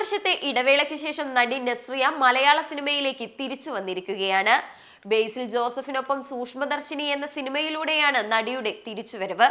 വർഷത്തെ ഇടവേളയ്ക്ക് ശേഷം നടി നസ്രിയ മലയാള സിനിമയിലേക്ക് തിരിച്ചു വന്നിരിക്കുകയാണ്. ബേസിൽ ജോസഫിനൊപ്പം സൂക്ഷ്മദർശിനി എന്ന സിനിമയിലൂടെയാണ് നടിയുടെ തിരിച്ചുവരവ്.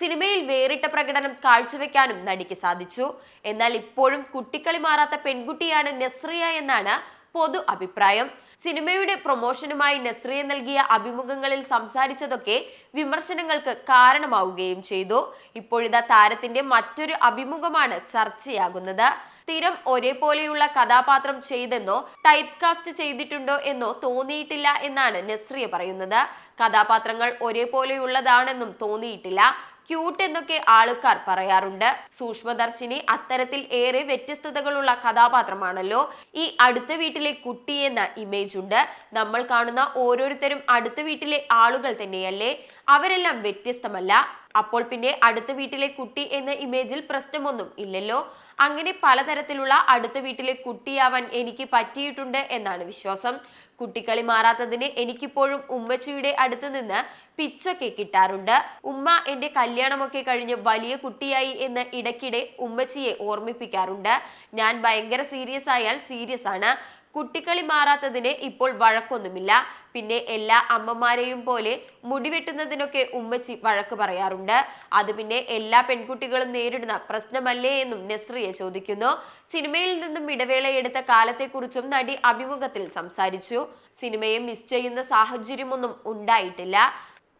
സിനിമയിൽ വേറിട്ട പ്രകടനം കാഴ്ചവെക്കാനും നടിക്ക് സാധിച്ചു. എന്നാൽ ഇപ്പോഴും കുട്ടിക്കളി മാറാത്ത പെൺകുട്ടിയാണ് നസ്രിയ എന്നാണ് പൊതു അഭിപ്രായം. സിനിമയുടെ പ്രൊമോഷനുമായി നസ്രിയ നൽകിയ അഭിമുഖങ്ങളിൽ സംസാരിച്ചതൊക്കെ വിമർശനങ്ങൾക്ക് കാരണമാവുകയും ചെയ്തു. ഇപ്പോഴിതാ താരത്തിന്റെ മറ്റൊരു അഭിമുഖമാണ് ചർച്ചയാകുന്നത്. സ്ഥിരം ഒരേപോലെയുള്ള കഥാപാത്രം ചെയ്തെന്നോ ടൈപ്പ് കാസ്റ്റ് ചെയ്തിട്ടുണ്ടോ എന്നോ തോന്നിയിട്ടില്ല എന്നാണ് നസ്രിയ പറയുന്നത്. കഥാപാത്രങ്ങൾ ഒരേപോലെയുള്ളതാണെന്നും തോന്നിയിട്ടില്ല. ക്യൂട്ട് എന്നൊക്കെ ആൾക്കാർ പറയാറുണ്ട്. സൂക്ഷ്മദർശിനി അത്തരത്തിൽ ഏറെ വ്യത്യസ്തതകളുള്ള കഥാപാത്രമാണല്ലോ. ഈ അടുത്ത വീട്ടിലെ കുട്ടി എന്ന ഇമേജ് ഉണ്ട്. നമ്മൾ കാണുന്ന ഓരോരുത്തരും അടുത്ത വീട്ടിലെ ആളുകൾ തന്നെയല്ലേ? അവരെല്ലാം വ്യത്യസ്തമല്ല. അപ്പോൾ പിന്നെ അടുത്ത വീട്ടിലെ കുട്ടി എന്ന ഇമേജിൽ പ്രശ്നമൊന്നും ഇല്ലല്ലോ. അങ്ങനെ പലതരത്തിലുള്ള അടുത്ത വീട്ടിലെ കുട്ടിയാവാൻ എനിക്ക് പറ്റിയിട്ടുണ്ട് എന്നാണ് വിശ്വാസം. കുട്ടിക്കളി മാറാത്തതിന് എനിക്കിപ്പോഴും ഉമ്മച്ചിയുടെ അടുത്ത് നിന്ന് പിച്ചൊക്കെ കിട്ടാറുണ്ട്. ഉമ്മ എന്റെ കല്യാണമൊക്കെ കഴിഞ്ഞ് വലിയ കുട്ടിയായി എന്ന് ഇടയ്ക്കിടെ ഉമ്മച്ചിയെ ഓർമ്മിപ്പിക്കാറുണ്ട്. ഞാൻ ഭയങ്കര സീരിയസ് ആയാൽ സീരിയസ് ആണ്. കുട്ടിക്കളി മാറാത്തതിന് ഇപ്പോൾ വഴക്കൊന്നുമില്ല. പിന്നെ എല്ലാ അമ്മമാരെയും പോലെ മുടിവെട്ടുന്നതിനൊക്കെ ഉമ്മച്ചി വഴക്ക് പറയാറുണ്ട്. അത് പിന്നെ എല്ലാ പെൺകുട്ടികളും നേരിടുന്ന പ്രശ്നമല്ലേ എന്നും നെസ്രിയ ചോദിക്കുന്നു. സിനിമയിൽ നിന്നും ഇടവേളയെടുത്ത കാലത്തെക്കുറിച്ചും നടി അഭിമുഖത്തിൽ സംസാരിച്ചു. സിനിമയെ മിസ് ചെയ്യുന്ന സാഹചര്യമൊന്നും ഉണ്ടായിട്ടില്ല.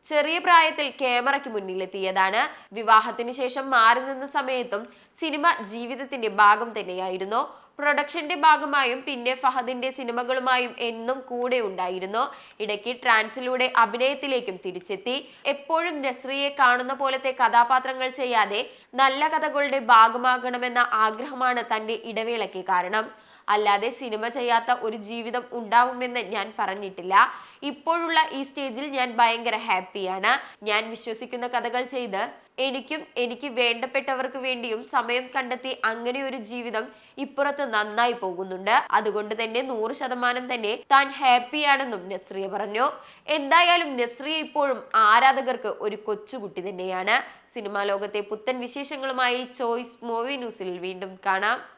ചെറിയ പ്രായത്തിൽ ക്യാമറയ്ക്ക് മുന്നിലെത്തിയതാണ്. വിവാഹത്തിന് ശേഷം മാറി നിന്ന സമയത്തും സിനിമ ജീവിതത്തിന്റെ ഭാഗം തന്നെയായിരുന്നു. പ്രൊഡക്ഷന്റെ ഭാഗമായും പിന്നെ ഫഹദിന്റെ സിനിമകളുമായും എന്നും കൂടെ ഉണ്ടായിരുന്നു. ഇടയ്ക്ക് ട്രാൻസിലൂടെ അഭിനയത്തിലേക്കും തിരിച്ചെത്തി. എപ്പോഴും നസ്രിയെ കാണുന്ന പോലത്തെ കഥാപാത്രങ്ങൾ ചെയ്യാതെ നല്ല കഥകളുടെ ഭാഗമാകണമെന്ന ആഗ്രഹമാണ് തന്റെ ഇടവേളയ്ക്ക് കാരണം. അല്ലാതെ സിനിമ ചെയ്യാത്ത ഒരു ജീവിതം ഉണ്ടാവുമെന്ന് ഞാൻ പറഞ്ഞിട്ടില്ല. ഇപ്പോഴുള്ള ഈ സ്റ്റേജിൽ ഞാൻ ഭയങ്കര ഹാപ്പിയാണ്. ഞാൻ വിശ്വസിക്കുന്ന കഥകൾ ചെയ്ത് എനിക്കും എനിക്ക് വേണ്ടപ്പെട്ടവർക്ക് വേണ്ടിയും സമയം കണ്ടെത്തി അങ്ങനെ ഒരു ജീവിതം ഇപ്പുറത്ത് നന്നായി പോകുന്നുണ്ട്. അതുകൊണ്ട് തന്നെ നൂറ് ശതമാനം തന്നെ താൻ ഹാപ്പിയാണെന്നും നസ്രിയ പറഞ്ഞു. എന്തായാലും നസ്രിയ ഇപ്പോഴും ആരാധകർക്ക് ഒരു കൊച്ചുകുട്ടി തന്നെയാണ്. സിനിമാ ലോകത്തെ പുത്തൻ വിശേഷങ്ങളുമായി ചോയ്സ് മൂവി ന്യൂസിൽ വീണ്ടും കാണാം.